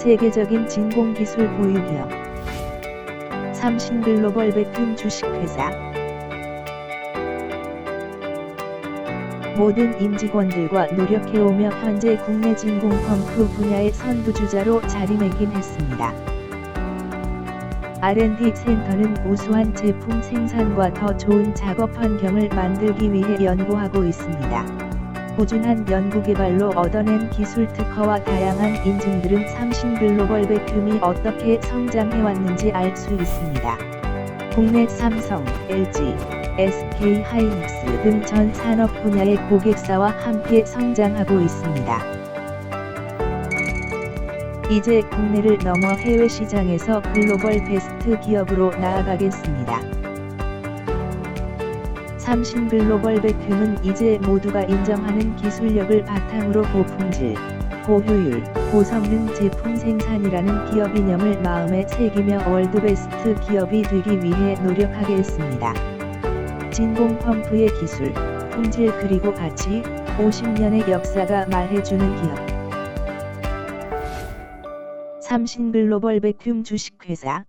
세계적인 진공기술 보유기업 삼신글로벌 베큐um 주식회사 모든 임직원들과 노력해오며 현재 국내 진공 펌프 분야의 선두주자로 자리매김했습니다. R&D 센터는 우수한 제품 생산과 더 좋은 작업 환경을 만들기 위해 연구하고 있습니다. 꾸준한 연구개발로 얻어낸 기술 특허와 다양한 인증들은 삼신 글로벌 베큐um이 어떻게 성장해왔는지 알 수 있습니다. 국내 삼성, LG, SK 하이닉스 등 전 산업 분야의 고객사와 함께 성장하고 있습니다. 이제 국내를 넘어 해외 시장에서 글로벌 베스트 기업으로 나아가겠습니다. 삼신 글로벌 베큐um은 이제 모두가 인정하는 기술력을 바탕으로 고품질, 고효율, 고성능 제품 생산이라는 기업 이념을 마음에 새기며 월드베스트 기업이 되기 위해 노력하겠습니다. 진공 펌프의 기술, 품질 그리고 가치, 50년의 역사가 말해주는 기업. 삼신 글로벌 베큐um 주식회사